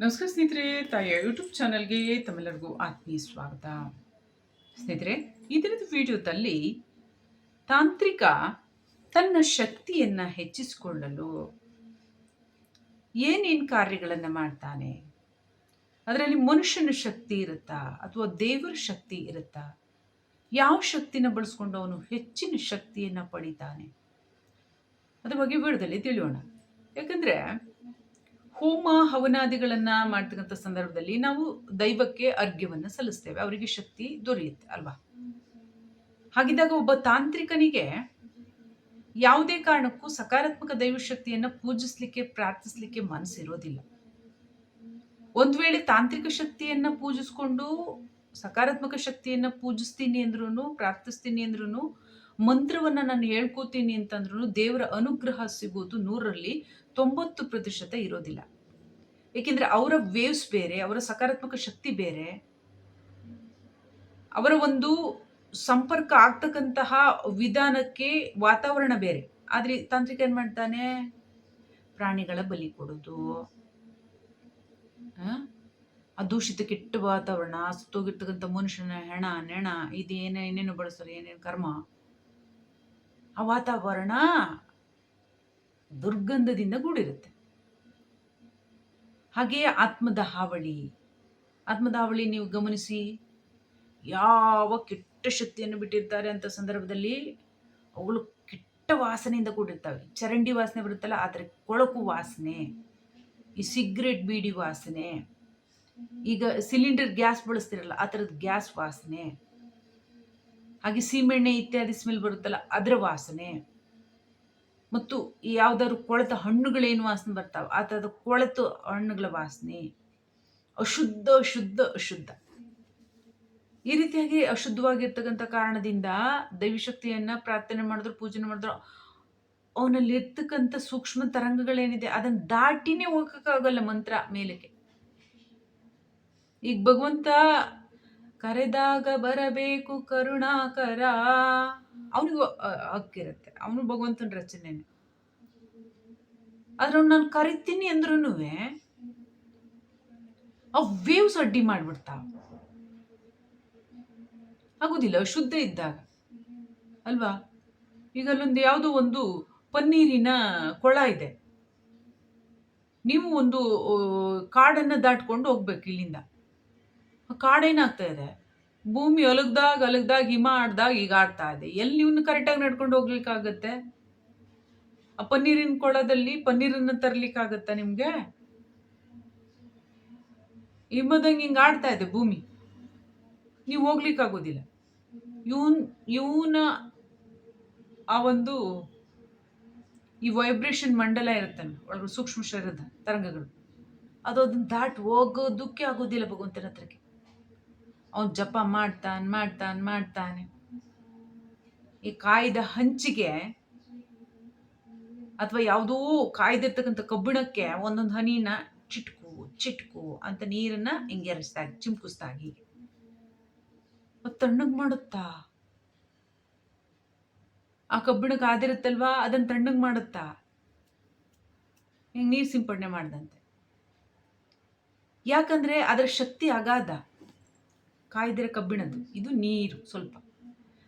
ನಮಸ್ಕಾರ ಸ್ನೇಹಿತರೆ, ತಾಯಿಯ ಯೂಟ್ಯೂಬ್ ಚಾನಲ್ಗೆ ತಮ್ಮೆಲ್ಲರಿಗೂ ಆತ್ಮೀಯ ಸ್ವಾಗತ. ಸ್ನೇಹಿತರೆ, ಈ ದಿನದ ವಿಡಿಯೋದಲ್ಲಿ ತಾಂತ್ರಿಕ ತನ್ನ ಶಕ್ತಿಯನ್ನು ಹೆಚ್ಚಿಸಿಕೊಳ್ಳಲು ಏನೇನು ಕಾರ್ಯಗಳನ್ನು ಮಾಡ್ತಾನೆ, ಅದರಲ್ಲಿ ಮನುಷ್ಯನ ಶಕ್ತಿ ಇರುತ್ತಾ, ಅಥವಾ ದೇವರ ಶಕ್ತಿ ಇರುತ್ತಾ, ಯಾವ ಶಕ್ತಿನ ಬಳಸ್ಕೊಂಡು ಅವನು ಹೆಚ್ಚಿನ ಶಕ್ತಿಯನ್ನು ಪಡಿತಾನೆ, ಅದ್ರ ಬಗ್ಗೆ ವಿಡಿಯೋದಲ್ಲಿ ತಿಳಿಯೋಣ. ಯಾಕಂದರೆ ಹೋಮ ಹವನಾದಿಗಳನ್ನು ಮಾಡ್ತಕ್ಕಂಥ ಸಂದರ್ಭದಲ್ಲಿ ನಾವು ದೈವಕ್ಕೆ ಅರ್ಘ್ಯವನ್ನು ಸಲ್ಲಿಸ್ತೇವೆ. ಅವರಿಗೆ ಶಕ್ತಿ ದೊರೆಯುತ್ತೆ ಅಲ್ವಾ? ಹಾಗಿದ್ದಾಗ ಒಬ್ಬ ತಾಂತ್ರಿಕನಿಗೆ ಯಾವುದೇ ಕಾರಣಕ್ಕೂ ಸಕಾರಾತ್ಮಕ ದೈವಶಕ್ತಿಯನ್ನು ಪೂಜಿಸ್ಲಿಕ್ಕೆ, ಪ್ರಾರ್ಥಿಸ್ಲಿಕ್ಕೆ ಮನಸ್ಸಿರೋದಿಲ್ಲ. ಒಂದು ವೇಳೆ ತಾಂತ್ರಿಕ ಶಕ್ತಿಯನ್ನ ಪೂಜಿಸ್ಕೊಂಡು ಸಕಾರಾತ್ಮಕ ಶಕ್ತಿಯನ್ನ ಪೂಜಿಸ್ತೀನಿ ಅಂದ್ರೂ ಪ್ರಾರ್ಥಿಸ್ತೀನಿ ಅಂದ್ರೂ ಮಂತ್ರವನ್ನ ನಾನು ಹೇಳ್ಕೋತೀನಿ ಅಂತಂದ್ರೂ ದೇವರ ಅನುಗ್ರಹ ಸಿಗೋದು ನೂರರಲ್ಲಿ ತೊಂಬತ್ತು ಪ್ರತಿಶತ ಇರೋದಿಲ್ಲ. ಏಕೆಂದರೆ ಅವರ ವೇವ್ಸ್ ಬೇರೆ, ಅವರ ಸಕಾರಾತ್ಮಕ ಶಕ್ತಿ ಬೇರೆ. ಅವರ ಒಂದು ಸಂಪರ್ಕ ಆಗ್ತಕ್ಕಂತಹ ವಿಧಾನಕ್ಕೆ ವಾತಾವರಣ ಬೇರೆ. ಆದರೆ ತಾಂತ್ರಿಕ ಏನು ಮಾಡ್ತಾನೆ? ಪ್ರಾಣಿಗಳ ಬಲಿ ಕೊಡೋದು. ಆ ದೂಷಿತ ಕೆಟ್ಟ ವಾತಾವರಣ, ಸುತ್ತೋಗಿರ್ತಕ್ಕಂಥ ಮನುಷ್ಯನ ಹೆಣ, ನೆಣ, ಇದೇನೇ, ಏನೇನು ಬಳಸ್ತಾರೆ, ಏನೇನು ಕರ್ಮ? ಆ ವಾತಾವರಣ ದುರ್ಗಂಧದಿಂದ ಕೂಡಿರುತ್ತೆ. ಹಾಗೆಯೇ ಆತ್ಮದ ಹಾವಳಿ ಆತ್ಮದ ಹಾವಳಿ ನೀವು ಗಮನಿಸಿ, ಯಾವ ಕೆಟ್ಟ ಶಕ್ತಿಯನ್ನು ಬಿಟ್ಟಿರ್ತಾರೆ ಅಂತ ಸಂದರ್ಭದಲ್ಲಿ ಅವುಗಳು ಕೆಟ್ಟ ವಾಸನೆಯಿಂದ ಕೂಡಿರ್ತವೆ. ಚರಂಡಿ ವಾಸನೆ ಬರುತ್ತಲ್ಲ, ಆದರೆ ಕೊಳಕು ವಾಸನೆ, ಈ ಸಿಗ್ರೆಟ್ ಬೀಡಿ ವಾಸನೆ, ಈಗ ಸಿಲಿಂಡರ್ ಗ್ಯಾಸ್ ಬಳಸ್ತಿರಲ್ಲ, ಆ ಥರದ ಗ್ಯಾಸ್ ವಾಸನೆ ಹಾಗೆ ಸೀಮೆಣ್ಣೆ ಇತ್ಯಾದಿ ಸ್ಮೆಲ್ ಬರುತ್ತಲ್ಲ, ಅದರ ವಾಸನೆ. ಮತ್ತು ಯಾವ್ದಾದ್ರು ಕೊಳೆತ ಹಣ್ಣುಗಳೇನು ವಾಸನೆ ಬರ್ತಾವೆ? ಆ ಥರದ ಕೊಳೆತು ಹಣ್ಣುಗಳ ವಾಸನೆ. ಅಶುದ್ಧ ಅಶುದ್ಧ ಅಶುದ್ಧ. ಈ ರೀತಿಯಾಗಿ ಅಶುದ್ಧವಾಗಿರ್ತಕ್ಕಂಥ ಕಾರಣದಿಂದ ದೈವಶಕ್ತಿಯನ್ನ ಪ್ರಾರ್ಥನೆ ಮಾಡಿದ್ರು ಪೂಜನೆ ಮಾಡಿದ್ರು, ಅವನಲ್ಲಿ ಇರ್ತಕ್ಕಂಥ ಸೂಕ್ಷ್ಮ ತರಂಗಗಳೇನಿದೆ, ಅದನ್ನ ದಾಟಿನೇ ಹೋಗಕ್ಕಾಗಲ್ಲ ಮಂತ್ರ ಮೇಲಕ್ಕೆ. ಈಗ ಭಗವಂತ ಕರೆದಾಗ ಬರಬೇಕು ಕರುಣಾಕರ. ಅವನಿಗೂ ಹಕ್ಕಿರುತ್ತೆ. ಅವನು ಭಗವಂತನ ರಚನೆನೆ. ಆದ್ರೆ ನಾನು ಕರಿತೀನಿ ಅಂದ್ರೂ ಆ ವೇವ್ಸ್ ಅಡ್ಡಿ ಮಾಡ್ಬಿಡ್ತಾವ ಆಗುದಿಲ್ಲ, ಶುದ್ಧ ಇದ್ದಾಗ. ಅಲ್ವಾ? ಈಗ ಅಲ್ಲೊಂದು ಯಾವುದೋ ಒಂದು ಪನ್ನೀರಿನ ಕೊಳ ಇದೆ. ನೀವು ಒಂದು ಕಾಡನ್ನು ದಾಟ್ಕೊಂಡು ಹೋಗ್ಬೇಕು ಇಲ್ಲಿಂದ. ಕಾಡೇನಾಗ್ತಾ ಇದೆ? ಭೂಮಿ ಅಲಗ್ದಾಗ ಅಲಗ್ದಾಗ, ಹಿಮ ಆಡ್ದಾಗ ಈಗ ಆಡ್ತಾ ಇದೆ. ಎಲ್ಲಿ ಇವನು ಕರೆಕ್ಟಾಗಿ ನಡ್ಕೊಂಡು ಹೋಗ್ಲಿಕ್ಕಾಗತ್ತೆ? ಆ ಪನ್ನೀರಿನ ಕೊಳದಲ್ಲಿ ಪನ್ನೀರನ್ನು ತರ್ಲಿಕ್ಕಾಗತ್ತಾ ನಿಮಗೆ? ಹಿಮದಂಗೆ ಹಿಂಗೆ ಆಡ್ತಾ ಇದೆ ಭೂಮಿ. ನೀವು ಹೋಗ್ಲಿಕ್ಕಾಗೋದಿಲ್ಲ. ಇವನ್, ಇವನ ಆ ಒಂದು ಈ ವೈಬ್ರೇಷನ್ ಮಂಡಲ ಇರುತ್ತೆ ಒಳಗೆ ಸೂಕ್ಷ್ಮ ಶರೀರದ ತರಂಗಗಳು. ಅದು ಅದನ್ನ ದಾಟ್ ಹೋಗೋದಕ್ಕೆ ಆಗೋದಿಲ್ಲ ಭಗವಂತನ ಹತ್ರಕ್ಕೆ. ಅವನು ಜಪ ಮಾಡ್ತಾನೆ ಮಾಡ್ತಾನೆ ಮಾಡ್ತಾನೆ. ಈ ಕಾಯ್ದ ಹಂಚಿಗೆ ಅಥವಾ ಯಾವುದೋ ಕಾಯ್ದಿರ್ತಕ್ಕಂಥ ಕಬ್ಬಿಣಕ್ಕೆ ಒಂದೊಂದು ಹನಿನ ಚಿಟ್ಕು ಚಿಟ್ಕು ಅಂತ ನೀರನ್ನ ಹಿಂಗೆ ಎರಸ್ತಾ ಚಿಮ್ಕಿಸ್ತಾ ಹೀಗೆ. ತಣ್ಣಗೆ ಮಾಡುತ್ತಾ? ಆ ಕಬ್ಬಿಣಕ್ಕೆ ಆದಿರುತ್ತಲ್ವಾ? ಅದನ್ನ ತಣ್ಣಗೆ ಮಾಡುತ್ತಾ? ಹಿಂಗೆ ನೀರು ಸಿಂಪಡಣೆ ಮಾಡ್ದಂತೆ. ಯಾಕಂದ್ರೆ ಅದರ ಶಕ್ತಿ ಅಗಾಧ. ಕಾಯ್ದಿರ ಕಬ್ಬಿಣದ್ದು. ಇದು ನೀರು ಸ್ವಲ್ಪ.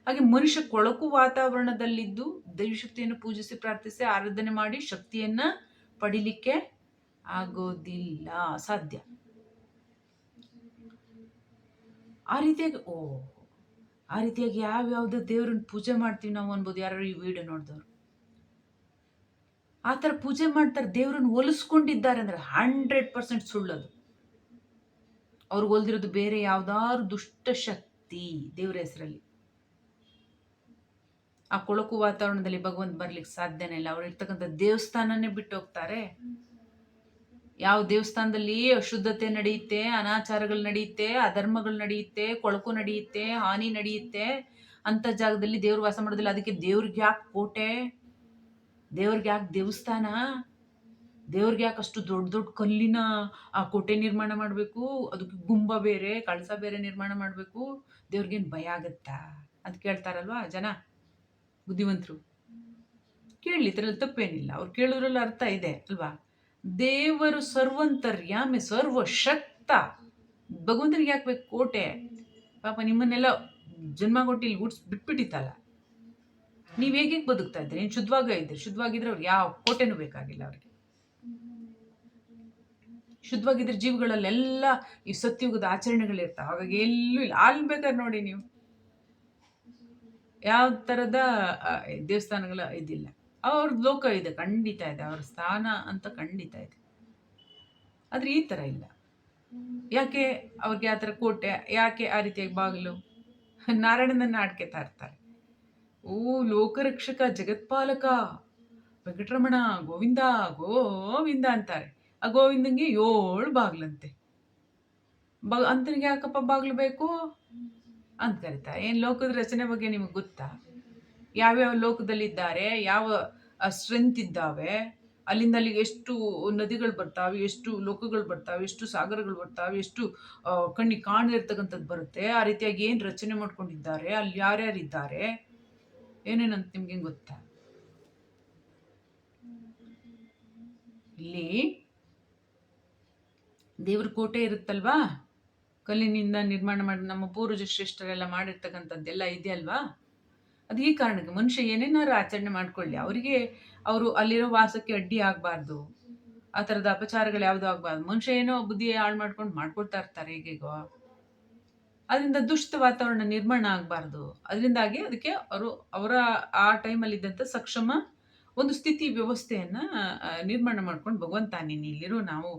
ಹಾಗೆ ಮನುಷ್ಯ ಕೊಳಕು ವಾತಾವರಣದಲ್ಲಿದ್ದು ದೈವಶಕ್ತಿಯನ್ನು ಪೂಜಿಸಿ ಪ್ರಾರ್ಥಿಸಿ ಆರಾಧನೆ ಮಾಡಿ ಶಕ್ತಿಯನ್ನ ಪಡಿಲಿಕ್ಕೆ ಆಗೋದಿಲ್ಲ. ಸಾಧ್ಯ. ಆ ರೀತಿಯಾಗಿ, ಓ, ಆ ರೀತಿಯಾಗಿ ಯಾವ್ಯಾವ್ದು ದೇವ್ರನ್ನ ಪೂಜೆ ಮಾಡ್ತೀವಿ ನಾವು ಅನ್ಬೋದು. ಯಾರು ಈ ವಿಡಿಯೋ ನೋಡಿದವರು. ಆ ಥರ ಪೂಜೆ ಮಾಡ್ತಾರೆ ದೇವ್ರನ್ನ ಹೋಲಿಸ್ಕೊಂಡಿದ್ದಾರೆ ಅಂದ್ರೆ ಹಂಡ್ರೆಡ್ ಪರ್ಸೆಂಟ್ ಸುಳ್ಳದು. ಅವ್ರಿಗೆ ಒಲ್ದಿರೋದು ಬೇರೆ ಯಾವ್ದಾದ್ರು ದುಷ್ಟ ಶಕ್ತಿ ದೇವ್ರ ಹೆಸರಲ್ಲಿ. ಆ ಕೊಳಕು ವಾತಾವರಣದಲ್ಲಿ ಭಗವಂತ ಬರ್ಲಿಕ್ಕೆ ಸಾಧ್ಯನೇ ಇಲ್ಲ. ಅವ್ರು ಇರ್ತಕ್ಕಂಥ ದೇವಸ್ಥಾನನೇ ಬಿಟ್ಟು ಹೋಗ್ತಾರೆ. ಯಾವ ದೇವಸ್ಥಾನದಲ್ಲಿ ಅಶುದ್ಧತೆ ನಡೆಯುತ್ತೆ, ಅನಾಚಾರಗಳು ನಡೆಯುತ್ತೆ, ಅಧರ್ಮಗಳು ನಡೆಯುತ್ತೆ, ಕೊಳಕು ನಡೆಯುತ್ತೆ, ಹಾನಿ ನಡೆಯುತ್ತೆ, ಅಂತ ಜಾಗದಲ್ಲಿ ದೇವ್ರು ವಾಸ ಮಾಡೋದಿಲ್ಲ. ಅದಕ್ಕೆ ದೇವ್ರಿಗೆ ಯಾಕೆ ಕೋಟೆ? ದೇವ್ರಿಗೆ ಯಾಕೆ ದೇವಸ್ಥಾನ? ದೇವ್ರಿಗೆ ಯಾಕೆ ಅಷ್ಟು ದೊಡ್ಡ ದೊಡ್ಡ ಕಲ್ಲಿನ, ಆ ಕೋಟೆ ನಿರ್ಮಾಣ ಮಾಡಬೇಕು? ಅದಕ್ಕೆ ಗುಂಬ ಬೇರೆ, ಕಳಸ ಬೇರೆ ನಿರ್ಮಾಣ ಮಾಡಬೇಕು? ದೇವ್ರಿಗೇನು ಭಯ ಆಗತ್ತಾ? ಅಂತ ಕೇಳ್ತಾರಲ್ವಾ ಜನ? ಬುದ್ಧಿವಂತರು? ಕೇಳಲಿ, ಇದರಲ್ಲಿ ತಪ್ಪೇನಿಲ್ಲ. ಅವ್ರು ಕೇಳೋದ್ರಲ್ಲಿ ಅರ್ಥ ಇದೆ, ಅಲ್ವಾ? ದೇವರು ಸರ್ವಂತರ್ಯಾಮೆ, ಸರ್ವಶಕ್ತ. ಭಗವಂತನಿಗೆ ಹಾಕ್ಬೇಕು ಬೇಕು ಕೋಟೆ? ಪಾಪ ನಿಮ್ಮನ್ನೆಲ್ಲ ಜನ್ಮ ಕೊಟ್ಟು ಇಲ್ಲಿ ಗುಡ್ಸ್ ಬಿಟ್ಬಿಟ್ಟಿತ್ತಲ್ಲ? ನೀವು ಹೇಗೆ ಬದುಕ್ತಾ ಇದ್ರಿ ಏನು ಶುದ್ಧವಾಗ ಇದ್ದೀರಿ. ಶುದ್ಧವಾಗಿದ್ರೆ ಅವ್ರು ಯಾವ ಕೋಟೆನೂ ಬೇಕಾಗಿಲ್ಲ ಅವ್ರಿಗೆ. ಶುದ್ಧವಾಗಿದ್ರೆ ಜೀವಿಗಳಲ್ಲೆಲ್ಲ ಈ ಸತ್ಯುಗದ ಆಚರಣೆಗಳಿರ್ತಾವೆ. ಹಾಗಾಗಿ ಎಲ್ಲೂ ಇಲ್ಲ. ಅಲ್ಲಿ ಬೇಕಾದ್ರೆ ನೋಡಿ ನೀವು. ಯಾವ ಥರದ ದೇವಸ್ಥಾನಗಳ ಇದಿಲ್ಲ. ಅವ್ರ ಲೋಕ ಇದೆ. ಖಂಡಿತ ಇದೆ. ಅವ್ರ ಸ್ಥಾನ ಅಂತ ಖಂಡಿತ ಇದೆ. ಆದರೆ ಈ ಥರ ಇಲ್ಲ. ಯಾಕೆ ಅವ್ರಿಗೆ ಆ ಥರ ಕೋಟೆ, ಯಾಕೆ ಆ ರೀತಿಯಾಗಿ ಬಾಗಿಲು? ನಾರಾಯಣನನ್ನು ಆಡ್ಕೆತಾ ಇರ್ತಾರೆ ಓ, ಲೋಕರಕ್ಷಕ, ಜಗತ್ಪಾಲಕ. ವೆಂಕಟರಮಣ, ಗೋವಿಂದ ಗೋವಿಂದ ಅಂತಾರೆ. ಆ ಗೋವಿಂದಂಗೆ ಏಳು ಬಾಗ್ಲಂತೆ. ಬ ಅಂತನಿಗೆ ಯಾಕಪ್ಪ ಬಾಗ್ಲು ಬೇಕು? ಅಂತ ಕರಿತಾ. ಏನು ಲೋಕದ ರಚನೆ ಬಗ್ಗೆ ನಿಮಗೆ ಗೊತ್ತಾ? ಯಾವ್ಯಾವ ಲೋಕದಲ್ಲಿದ್ದಾರೆ? ಯಾವ ಸ್ಟ್ರೆಂತ್ ಇದ್ದಾವೆ? ಅಲ್ಲಿಂದ ಅಲ್ಲಿಗೆ ಎಷ್ಟು ನದಿಗಳು ಬರ್ತಾವೆ? ಎಷ್ಟು ಲೋಕಗಳು ಬರ್ತಾವೆ? ಎಷ್ಟು ಸಾಗರಗಳು ಬರ್ತಾವೆ? ಎಷ್ಟು ಕಣ್ಣಿಗೆ ಕಾಣದೇ ಇರ್ತಕ್ಕಂಥದ್ದು ಬರುತ್ತೆ? ಆ ರೀತಿಯಾಗಿ ಏನು ರಚನೆ ಮಾಡ್ಕೊಂಡಿದ್ದಾರೆ? ಅಲ್ಲಿ ಯಾರ್ಯಾರಿದ್ದಾರೆ? ಏನೇನಂತ ನಿಮ್ಗೆ ಗೊತ್ತಾ? ಇಲ್ಲಿ ದೇವ್ರ ಕೋಟೆ ಇರುತ್ತಲ್ವಾ? ಕಲ್ಲಿನಿಂದ ನಿರ್ಮಾಣ ಮಾಡಿ, ನಮ್ಮ ಪೂರ್ವಜ ಶ್ರೇಷ್ಠರೆಲ್ಲ ಮಾಡಿರ್ತಕ್ಕಂಥದ್ದೆಲ್ಲ ಇದೆಯಲ್ವಾ ಅದು ಈ ಕಾರಣಕ್ಕೆ ಮನುಷ್ಯ ಏನೇನಾದ್ರು ಆಚರಣೆ ಮಾಡ್ಕೊಳ್ಳಿ. ಅವರಿಗೆ ಅವರು ಅಲ್ಲಿರೋ ವಾಸಕ್ಕೆ ಅಡ್ಡಿ ಆಗಬಾರ್ದು. ಆ ಥರದ ಅಪಚಾರಗಳು ಯಾವುದು ಆಗಬಾರ್ದು. ಮನುಷ್ಯ ಏನೋ ಬುದ್ಧಿ ಹಾಳು ಮಾಡ್ಕೊಂಡು ಮಾಡ್ಕೊಳ್ತಾ ಇರ್ತಾರೆ ಈಗೀಗೋ. ಅದರಿಂದ ದುಷ್ಟ ವಾತಾವರಣ ನಿರ್ಮಾಣ ಆಗಬಾರ್ದು. ಅದರಿಂದಾಗಿ ಅದಕ್ಕೆ ಅವರು, ಅವರ ಆ ಟೈಮಲ್ಲಿದ್ದಂಥ ಸಕ್ಷಮ ಒಂದು ಸ್ಥಿತಿ ವ್ಯವಸ್ಥೆಯನ್ನು ನಿರ್ಮಾಣ ಮಾಡ್ಕೊಂಡು ಭಗವಂತ ನೀನು ಇಲ್ಲಿರೋ, ನಾವು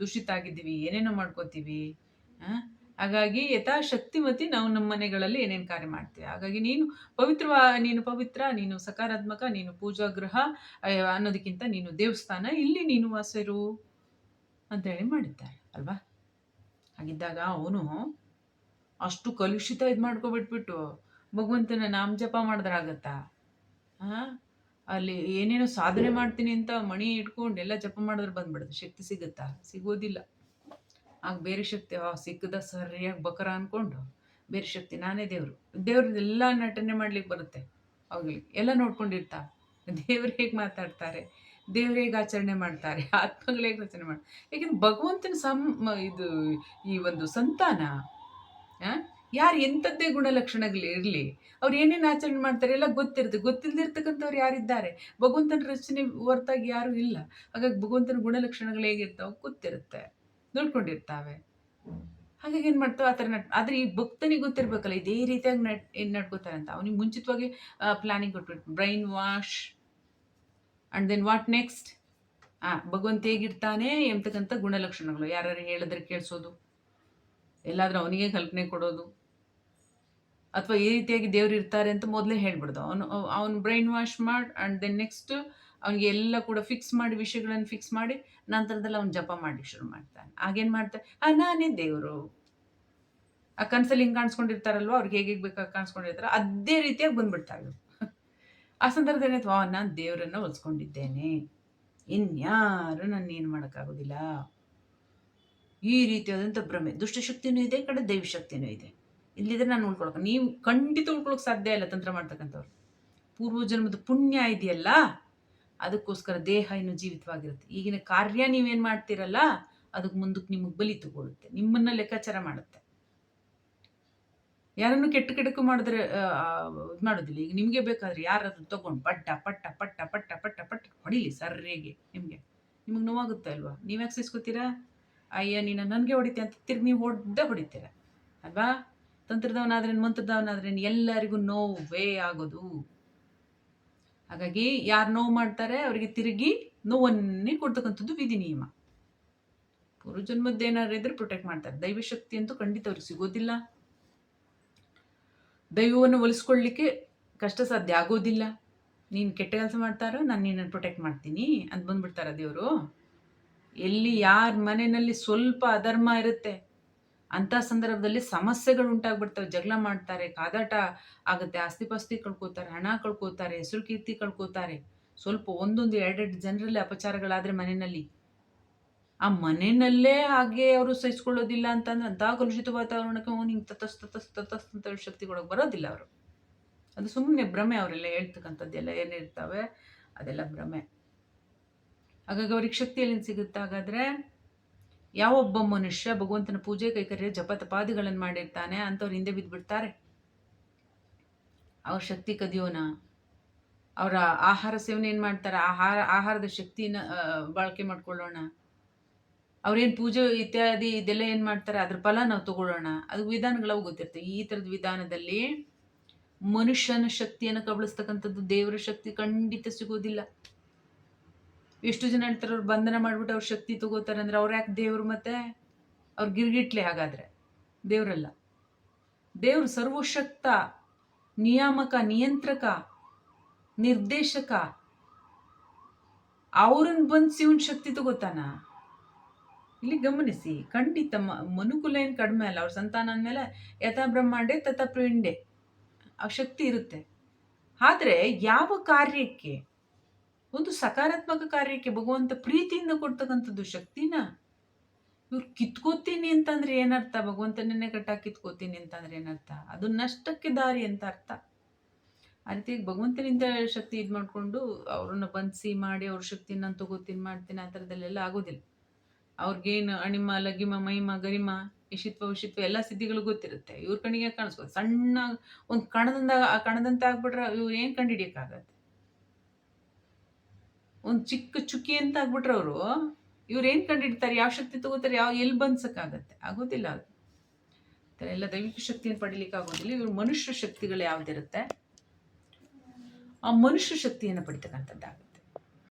ದೂಷಿತ ಆಗಿದ್ದೀವಿ, ಏನೇನೋ ಮಾಡ್ಕೋತೀವಿ? ಹಾಗಾಗಿ ಯಥಾಶಕ್ತಿಮತಿ ನಾವು ನಮ್ಮ ಮನೆಗಳಲ್ಲಿ ಏನೇನು ಕಾರ್ಯ ಮಾಡ್ತೀವಿ. ಹಾಗಾಗಿ ನೀನು ಪವಿತ್ರವ ನೀನು ಪವಿತ್ರ, ನೀನು ಸಕಾರಾತ್ಮಕ, ನೀನು ಪೂಜಾ ಗೃಹ ಅನ್ನೋದಕ್ಕಿಂತ ನೀನು ದೇವಸ್ಥಾನ, ಇಲ್ಲಿ ನೀನು ವಾಸರು ಅಂತ ಹೇಳಿ ಮಾಡಿದ್ದಾರೆ, ಅಲ್ವಾ? ಹಾಗಿದ್ದಾಗ ಅವನು ಅಷ್ಟು ಕಲುಷಿತ ಇದು ಮಾಡ್ಕೊಬಿಟ್ಬಿಟ್ಟು ಭಗವಂತನ ನಾಮ ಜಪ ಮಾಡಿದ್ರಾಗತ್ತಾ? ಹಾಂ ಅಲ್ಲಿ ಏನೇನೋ ಸಾಧನೆ ಮಾಡ್ತೀನಿ ಅಂತ ಮಣಿ ಇಟ್ಕೊಂಡು ಎಲ್ಲ ಜಪ ಮಾಡಿದ್ರೆ ಬಂದ್ಬಿಡುತ್ತೆ. ಶಕ್ತಿ ಸಿಗುತ್ತಾ? ಸಿಗೋದಿಲ್ಲ ಆಗ ಬೇರೆ ಶಕ್ತಿ ಸಿಕ್ಕದ, ಸರಿಯಾಗಿ ಬಕರ ಅಂದ್ಕೊಂಡು ಬೇರೆ ಶಕ್ತಿ. ನಾನೇ ದೇವರು. ದೇವ್ರದ್ದೆಲ್ಲ ನಟನೆ ಮಾಡ್ಲಿಕ್ಕೆ ಬರುತ್ತೆ ಅವಾಗಲಿ ಎಲ್ಲ ನೋಡ್ಕೊಂಡಿರ್ತಾ? ದೇವ್ರು ಹೇಗೆ ಮಾತಾಡ್ತಾರೆ? ದೇವ್ರು ಹೇಗೆ ಆಚರಣೆ ಮಾಡ್ತಾರೆ? ಆತ್ಮಗಳು ಹೇಗೆ ರಚನೆ ಮಾಡ್ತಾರೆ ಯಾಕೆಂದ್ರೆ ಭಗವಂತನ ಸಮ್ ಇದು ಈ ಒಂದು ಸಂತಾನ ಯಾರು ಎಂಥದ್ದೇ ಗುಣಲಕ್ಷಣಗಳು ಇರಲಿ, ಅವ್ರು ಏನೇನು ಆಚರಣೆ ಮಾಡ್ತಾರೆ ಎಲ್ಲ ಗೊತ್ತಿರುತ್ತೆ. ಗೊತ್ತಿಲ್ಲದಿರ್ತಕ್ಕಂಥವ್ರು ಯಾರಿದ್ದಾರೆ? ಭಗವಂತನ ರಚನೆ ಹೊರತಾಗಿ ಯಾರೂ ಇಲ್ಲ. ಹಾಗಾಗಿ ಭಗವಂತನ ಗುಣಲಕ್ಷಣಗಳು ಹೇಗಿರ್ತಾವೆ ಗೊತ್ತಿರುತ್ತೆ. ನೋಡ್ಕೊಂಡಿರ್ತಾವೆ. ಹಾಗಾಗಿ ಏನು ಮಾಡ್ತಾವೆ? ಆ ಥರ ನಟ್, ಆದರೆ ಈ ಭಕ್ತನಿಗೆ ಗೊತ್ತಿರ್ಬೇಕಲ್ಲ, ಇದೇ ರೀತಿಯಾಗಿ ನಟ್, ಏನು ನಡ್ಕೋತಾರೆ ಅಂತ. ಅವನಿಗೆ ಮುಂಚಿತವಾಗಿ ಪ್ಲಾನಿಂಗ್ ಕೊಟ್ಬಿಟ್ಟು brainwash and then what next ಆ, ಭಗವಂತ ಹೇಗಿರ್ತಾನೆ ಎಂಬತಕ್ಕಂಥ ಗುಣಲಕ್ಷಣಗಳು. ಯಾರು ಹೇಳಿದ್ರೆ ಕೇಳಿಸೋದು. ಎಲ್ಲಾದರೂ ಅವನಿಗೆ ಕಲ್ಪನೆ ಕೊಡೋದು. ಅಥವಾ ಈ ರೀತಿಯಾಗಿ ದೇವ್ರು ಇರ್ತಾರೆ ಅಂತ ಮೊದಲೇ ಹೇಳ್ಬಿಡ್ದು. ಅವನು ಅವನು ಬ್ರೈನ್ ವಾಶ್ ಮಾಡಿ ಆ್ಯಂಡ್ ದೆನ್ ನೆಕ್ಸ್ಟ್ ಅವನಿಗೆ ಎಲ್ಲ ಕೂಡ ಫಿಕ್ಸ್ ಮಾಡಿ, ವಿಷಯಗಳನ್ನು ಫಿಕ್ಸ್ ಮಾಡಿ, ನಂತರದಲ್ಲಿ ಅವ್ನು ಜಪ ಮಾಡಿ ಶುರು ಮಾಡ್ತಾನೆ. ಆಗೇನು ಮಾಡ್ತಾನೆ? ಆ, ನಾನೇ ದೇವರು. ಆ ಕನಸಲ್ಲಿ ಹಿಂಗೆ ಕಾಣಿಸ್ಕೊಂಡಿರ್ತಾರಲ್ವ? ಅವ್ರಿಗೆ ಹೇಗೆ ಬೇಕಾಗಿ ಕಾಣಿಸ್ಕೊಂಡಿರ್ತಾರೆ, ಅದೇ ರೀತಿಯಾಗಿ ಬಂದ್ಬಿಡ್ತಾರೆ. ಆ ಸಂದರ್ಭದಲ್ಲಿ ವಾ ನಾನು ದೇವರನ್ನು ಹೊಲಿಸ್ಕೊಂಡಿದ್ದೇನೆ. ಇನ್ಯಾರು ನಾನು ಏನು ಮಾಡೋಕ್ಕಾಗೋದಿಲ್ಲ. ಈ ರೀತಿಯಾದಂಥ ಭ್ರಮೆ. ದುಷ್ಟಶಕ್ತಿನೂ ಇದೆ, ಕಡೆ ದೈವ ದೈವಶಕ್ತಿನೂ ಇದೆ. ಇಲ್ಲಿದ್ರೆ ನಾನು ಉಳ್ಕೊಳಕ್ಕೆ ನೀವು ಖಂಡಿತ ಉಳ್ಕೊಳಕ್ಕೆ ಸಾಧ್ಯ ಇಲ್ಲ ತಂತ್ರ ಮಾಡ್ತಕ್ಕಂಥವ್ರು. ಪೂರ್ವ ಜನ್ಮದ ಪುಣ್ಯ ಇದೆಯಲ್ಲ, ಅದಕ್ಕೋಸ್ಕರ ದೇಹ ಇನ್ನು ಜೀವಿತವಾಗಿರುತ್ತೆ. ಈಗಿನ ಕಾರ್ಯ ನೀವೇನು ಮಾಡ್ತೀರಲ್ಲ ಅದಕ್ಕೆ ಮುಂದಕ್ಕೆ ನಿಮಗೆ ಬಲಿ ತಗೊಳುತ್ತೆ. ನಿಮ್ಮನ್ನ ಲೆಕ್ಕಾಚಾರ ಮಾಡುತ್ತೆ. ಯಾರನ್ನು ಕೆಟ್ಟ ಕೆಡಕು ಮಾಡಿದ್ರೆ ಮಾಡೋದಿಲ್ಲ. ಈಗ ನಿಮಗೆ ಬೇಕಾದ್ರೆ ಯಾರಾದ್ರೂ ತಗೊಂಡು ಪಟ್ಟ ಪಟ್ಟ ಪಟ್ಟ ಪಟ್ಟ ಪಟ್ಟ ಪಟ್ಟ ಹೊಡಿಲಿ ಸರ್ರೇಗೆ ನಿಮಗೆ. ನಿಮಗೆ ನೋವಾಗುತ್ತೆ ಅಲ್ವಾ ನೀವು ಯಾಕೆ ಸಿಸ್ಕೋತೀರಾ ಅಯ್ಯ, ನೀನು ನನಗೆ ಹೊಡಿತೆ ಅಂತ ತಿರ್ಗಿ ನೀವು ಹೊಡ್ದೆ ಹೊಡಿತೀರ, ಅಲ್ವಾ? ತಂತ್ರದವನಾದ್ರೇನು ಮಂತ್ರದವನಾದ್ರೇನು ಎಲ್ಲರಿಗೂ ನೋವೇ ಆಗೋದು. ಹಾಗಾಗಿ ಯಾರು ನೋವು ಮಾಡ್ತಾರೆ ಅವರಿಗೆ ತಿರುಗಿ ನೋವನ್ನೇ ಕೊಡ್ತಕ್ಕಂಥದ್ದು ವಿಧಿ ನಿಯಮ. ಪೂರ್ವಜನ್ಮದ್ದು ಏನಾದ್ರು ಇದ್ರೆ ಪ್ರೊಟೆಕ್ಟ್ ಮಾಡ್ತಾರೆ. ದೈವಶಕ್ತಿ ಅಂತೂ ಖಂಡಿತ ಅವ್ರಿಗೆ ಸಿಗೋದಿಲ್ಲ. ದೈವವನ್ನು ಒಲಿಸ್ಕೊಳ್ಳಿಕ್ಕೆ ಕಷ್ಟ ಸಾಧ್ಯ ಆಗೋದಿಲ್ಲ. ನೀನು ಕೆಟ್ಟ ಕೆಲಸ ಮಾಡ್ತಾರೋ, ನಾನು ನಿನ್ನನ್ನು ಪ್ರೊಟೆಕ್ಟ್ ಮಾಡ್ತೀನಿ ಅಂತ ಬಂದ್ಬಿಡ್ತಾರ ದೇವರು. ಎಲ್ಲಿ ಯಾರ ಮನೆಯಲ್ಲಿ ಸ್ವಲ್ಪ ಅಧರ್ಮ ಇರುತ್ತೆ, ಅಂಥ ಸಂದರ್ಭದಲ್ಲಿ ಸಮಸ್ಯೆಗಳು ಉಂಟಾಗ್ಬಿಡ್ತವೆ. ಜಗಳ ಮಾಡ್ತಾರೆ, ಕಾದಾಟ ಆಗುತ್ತೆ ಆಸ್ತಿಪಾಸ್ತಿ ಕಳ್ಕೊತಾರೆ, ಹಣ ಕಳ್ಕೋತಾರೆ, ಹೆಸರು ಕೀರ್ತಿ ಕಳ್ಕೋತಾರೆ. ಸ್ವಲ್ಪ ಒಂದೊಂದು ಎರಡೆರಡು ಜನರಲ್ಲಿ ಅಪಚಾರಗಳಾದರೆ ಮನೆಯಲ್ಲಿ. ಆ ಮನೆಯಲ್ಲೇ ಹಾಗೆ ಅವರು ಸಹಿಸ್ಕೊಳ್ಳೋದಿಲ್ಲ ಅಂತಂದ್ರೆ ಅಂತ ಕಲುಷಿತ ವಾತಾವರಣಕ್ಕೆ ಹಿಂಗೆ ತತಸ್ ತತಸ್ ತತಸ್ ಅಂತ ಹೇಳಿ ಶಕ್ತಿ ಕೊಡೋಕೆ ಬರೋದಿಲ್ಲ ಅವರು. ಅದು ಸುಮ್ಮನೆ ಭ್ರಮೆ ಅವರೆಲ್ಲ ಹೇಳ್ತಕ್ಕಂಥದ್ದೆಲ್ಲ ಏನಿರ್ತವೆ, ಅದೆಲ್ಲ ಭ್ರಮೆ. ಹಾಗಾಗಿ ಅವ್ರಿಗೆ ಶಕ್ತಿ ಎಲ್ಲಿಂದ ಸಿಗುತ್ತೆ? ಹಾಗಾದರೆ ಯಾವೊಬ್ಬ ಮನುಷ್ಯ ಭಗವಂತನ ಪೂಜೆ, ಕೈಕರ್ಯ ಜಪತಪಾದಿಗಳನ್ನು ಮಾಡಿರ್ತಾನೆ, ಅಂಥವ್ರು ಹಿಂದೆ ಬಿದ್ದುಬಿಡ್ತಾರೆ ಅವ್ರ ಶಕ್ತಿ ಕದಿಯೋನ? ಅವರ ಆಹಾರ ಸೇವನೆ ಏನು ಮಾಡ್ತಾರೆ? ಆಹಾರ, ಆಹಾರದ ಶಕ್ತಿನ ಬಳಕೆ ಮಾಡ್ಕೊಳ್ಳೋಣ. ಅವ್ರೇನು ಪೂಜೆ ಇತ್ಯಾದಿ ಇದೆಲ್ಲ ಏನು ಮಾಡ್ತಾರೆ? ಅದ್ರ ಫಲ ನಾವು ತಗೊಳ್ಳೋಣ. ಅದು ವಿಧಾನಗಳವು ಗೊತ್ತಿರ್ತವೆ ಈ ಥರದ ವಿಧಾನದಲ್ಲಿ ಮನುಷ್ಯನ ಶಕ್ತಿಯನ್ನು ಕಬಳಿಸ್ತಕ್ಕಂಥದ್ದು ದೇವರ ಶಕ್ತಿ ಖಂಡಿತ ಸಿಗೋದಿಲ್ಲ. ಎಷ್ಟು ಜನ ಹೇಳ್ತಾರೆ, ಅವ್ರು ಬಂಧನ ಮಾಡ್ಬಿಟ್ಟು ಅವ್ರ ಶಕ್ತಿ ತಗೋತಾರೆ ಅಂದ್ರೆ ಅವ್ರು ಯಾಕೆ ದೇವ್ರು ಮತ್ತೆ ಅವ್ರು ಗಿರ್ಗಿಟ್ಲೆ ಹಾಗಾದ್ರೆ? ದೇವರಲ್ಲ. ದೇವ್ರು ಸರ್ವಶಕ್ತ, ನಿಯಾಮಕ, ನಿಯಂತ್ರಕ, ನಿರ್ದೇಶಕ. ಅವ್ರನ್ನ ಬಂದು ಇವನ್ ಶಕ್ತಿ ತಗೋತಾನ? ಇಲ್ಲಿ ಗಮನಿಸಿ, ಖಂಡಿತ ಮನುಕುಲ ಏನು ಕಡಿಮೆ ಅಲ್ಲ, ಅವ್ರ ಸಂತಾನ ಅಂದಮೇಲೆ ಯಥಾ ಬ್ರಹ್ಮಾಂಡೆ, ತಥಾ ಪ್ರಿಂಡೆ ಆ ಶಕ್ತಿ ಇರುತ್ತೆ. ಆದರೆ ಯಾವ ಕಾರ್ಯಕ್ಕೆ ಒಂದು ಸಕಾರಾತ್ಮಕ ಕಾರ್ಯಕ್ಕೆ ಭಗವಂತ ಪ್ರೀತಿಯಿಂದ ಕೊಡ್ತಕ್ಕಂಥದ್ದು ಶಕ್ತಿನ ಇವ್ರು ಕಿತ್ಕೋತೀನಿ ಅಂತಂದ್ರೆ ಏನರ್ಥ? ಭಗವಂತನನ್ನೇ ಕಟ್ಟಾಗಿ ಕಿತ್ಕೋತೀನಿ ಅಂತಂದ್ರೆ ಏನರ್ಥ? ಅದು ನಷ್ಟಕ್ಕೆ ದಾರಿ ಅಂತ ಅರ್ಥ. ಆ ರೀತಿ ಭಗವಂತನಿಂದ ಶಕ್ತಿ ಇದು ಮಾಡಿಕೊಂಡು ಅವ್ರನ್ನ ಬಂಧಿಸಿ ಮಾಡಿ ಅವ್ರ ಶಕ್ತಿನ ನಾನು ತಗೋತೀನಿ ಮಾಡ್ತೀನಿ ಆ ಥರದಲ್ಲೆಲ್ಲ ಆಗೋದಿಲ್ಲ. ಅವ್ರಿಗೇನು ಅಣಿಮ, ಲಗಿಮ ಮೈಮ ಗರಿಮ, ಇಶಿತ್ವ, ವಿಶಿತ್ವ ಎಲ್ಲ ಸಿದ್ಧಿಗಳು ಗೊತ್ತಿರುತ್ತೆ. ಇವ್ರ ಕಣ್ಣಿಗೆ ಕಾಣಿಸ್ಬೋದು. ಸಣ್ಣ ಒಂದು ಕಣದಿಂದ ಆ ಕಣದಂತ ಆಗ್ಬಿಟ್ರೆ ಇವ್ರು ಏನು ಕಂಡು ಕಂಡುಹಿಡಿಯೋಕ್ಕಾಗತ್ತೆ ಒಂದು ಚಿಕ್ಕ ಚುಕ್ಕಿ ಅಂತ ಆಗ್ಬಿಟ್ರೆ ಅವರು, ಇವ್ರು ಏನು ಕಂಡಿಡ್ತಾರೆ? ಯಾವ ಶಕ್ತಿ ತಗೋತಾರೆ? ಯಾವ ಎಲ್ಲಿ ಬಂದ್ಸಕ್ಕಾಗತ್ತೆ? ಆಗೋದಿಲ್ಲ ಅದು. ಎಲ್ಲ ದೈವಿಕ ಶಕ್ತಿಯನ್ನು ಪಡಿಲಿಕ್ಕೆ ಆಗೋದಿಲ್ಲ. ಇವ್ರು ಮನುಷ್ಯ ಶಕ್ತಿಗಳು ಯಾವ್ದಿರುತ್ತೆ? ಆ ಮನುಷ್ಯ ಶಕ್ತಿಯನ್ನು ಪಡಿತಕ್ಕಂಥದ್ದಾಗುತ್ತೆ